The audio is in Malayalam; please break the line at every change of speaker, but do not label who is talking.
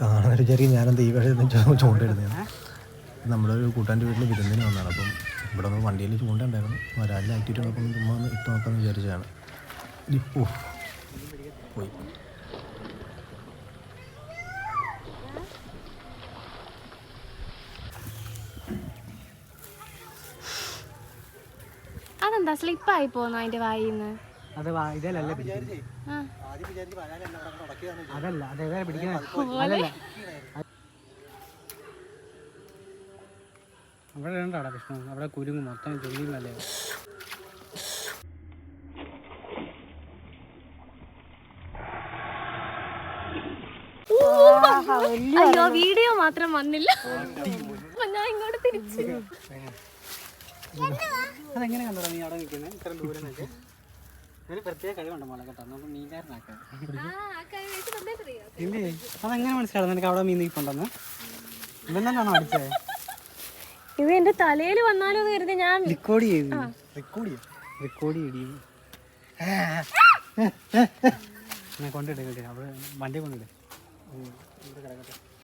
കാണാൻ വിചാരിക്കും ഞാനെന്ത് ഈ വഴി ചൂണ്ടിടുന്നതാണ് നമ്മളൊരു കൂട്ടാന്റെ വീട്ടിൽ വിരുന്നിന് വന്നതാണ്. അപ്പം ഇവിടെ നമ്മൾ വണ്ടിയിൽ ചൂണ്ട ഉണ്ടായിരുന്നു വരാലിൽ ആക്ടിവിറ്റി നോക്കുമ്പോൾ ചുമ്മാ ഒന്ന് ഇട്ട് നോക്കാമെന്ന് വിചാരിച്ചതാണ്. ഓ പോയി.
അതെന്താ? സ്ലിപ്പായി പോന്നു അതിന്റെ വായിന്ന്?
അത് ഇതിലല്ല പിടിക്കുന്നത്.
ആ.
അതല്ല അതേതാ പിടിക്കുന്നത്. അല്ലല്ല അവിടെ ഉണ്ടോ അവിടെ പ്രശ്നം അവിടെ കുരുങ്ങ് മൊത്തം ചെറിയല്ലേ
അയ്യോ വീഡിയോ മാത്രം വന്നില്ല. ഞാൻ ഇങ്ങോട്ട് തിരിച്ചു.
അതെങ്ങനെ കണ്ടോടാ നീ അവിടെ നിൽക്കുന്നത് ഇത്ര ദൂരം നിൽക്ക്. ഒരു പ്രത്യേക കഴിവുണ്ട് മോളെ കേട്ടോ. നമുക്ക് ഇല്ലേ? അതെങ്ങനെ മനസ്സിലാവും നിനക്ക് അവിടെ മീൻ നിൽപ്പുണ്ടെന്ന്? ഇവന്നെന്നാണോ അടിച്ചത്
ഇത് എന്റെ തലയിൽ വന്നാലോ എന്ന് കരുതി ഞാൻ
റെക്കോർഡ് ചെയ്തു റെക്കോർഡ് ചെയ്തു റെക്കോർഡ് ചെയ്തു ഞാൻ കൊണ്ടിട്ട് അവിടെ വണ്ടി കൊണ്ടിട്ട് കിടക്കട്ടെ.